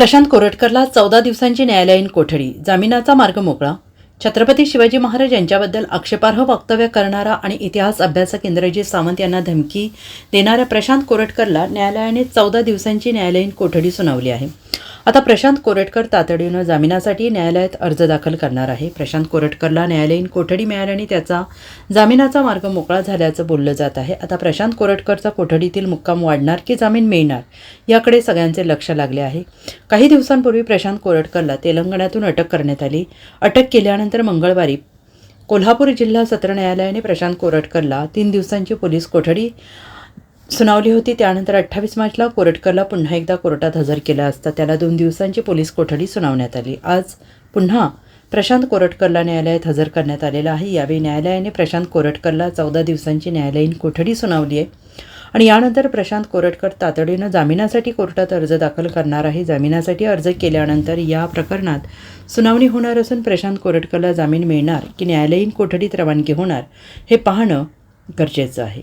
प्रशांत कोरटकरला चौदा दिवसांची न्यायालयीन कोठडी. जामिनाचा मार्ग मोकळा. छत्रपती शिवाजी महाराज यांच्याबद्दल आक्षेपार्ह वक्तव्य करणारा आणि इतिहास अभ्यासक इंद्रजीत सावंत यांना धमकी देणाऱ्या प्रशांत कोरटकरला न्यायालयाने चौदा दिवसांची न्यायालयीन कोठडी सुनावली आहे. आता प्रशांत कोरटकर तातडीनं जामिनासाठी न्यायालयात अर्ज दाखल करणार आहे. प्रशांत कोरटकरला न्यायालयीन कोठडी मिळाल्याने त्याचा जामिनाचा मार्ग मोकळा झाल्याचं बोललं जात आहे. आता प्रशांत कोरटकरचा कोठडीतील मुक्काम वाढणार की जामीन मिळणार याकडे सगळ्यांचे लक्ष लागले आहे. काही दिवसांपूर्वी प्रशांत कोरटकरला तेलंगणातून अटक करण्यात आली. अटक केल्यानंतर मंगळवारी कोल्हापूर जिल्हा सत्र न्यायालयाने प्रशांत कोरटकरला तीन दिवसांची पोलीस कोठडी सुनावली होती. त्यानंतर अठ्ठावीस मार्चला कोरटकरला पुन्हा एकदा कोर्टात हजर केला असता त्याला दोन दिवसांची पोलीस कोठडी सुनावण्यात आली. आज पुन्हा प्रशांत कोरटकरला न्यायालयात हजर करण्यात आलेला आहे. यावेळी न्यायालयाने प्रशांत कोरटकरला चौदा दिवसांची न्यायालयीन कोठडी सुनावली आहे. आणि यानंतर प्रशांत कोरटकर तातडीनं जामिनासाठी कोर्टात अर्ज दाखल करणार आहे. जामिनासाठी अर्ज केल्यानंतर या प्रकरणात सुनावणी होणार असून प्रशांत कोरटकरला जामीन मिळणार की न्यायालयीन कोठडीत रवानगी होणार हे पाहणं गरजेचं आहे.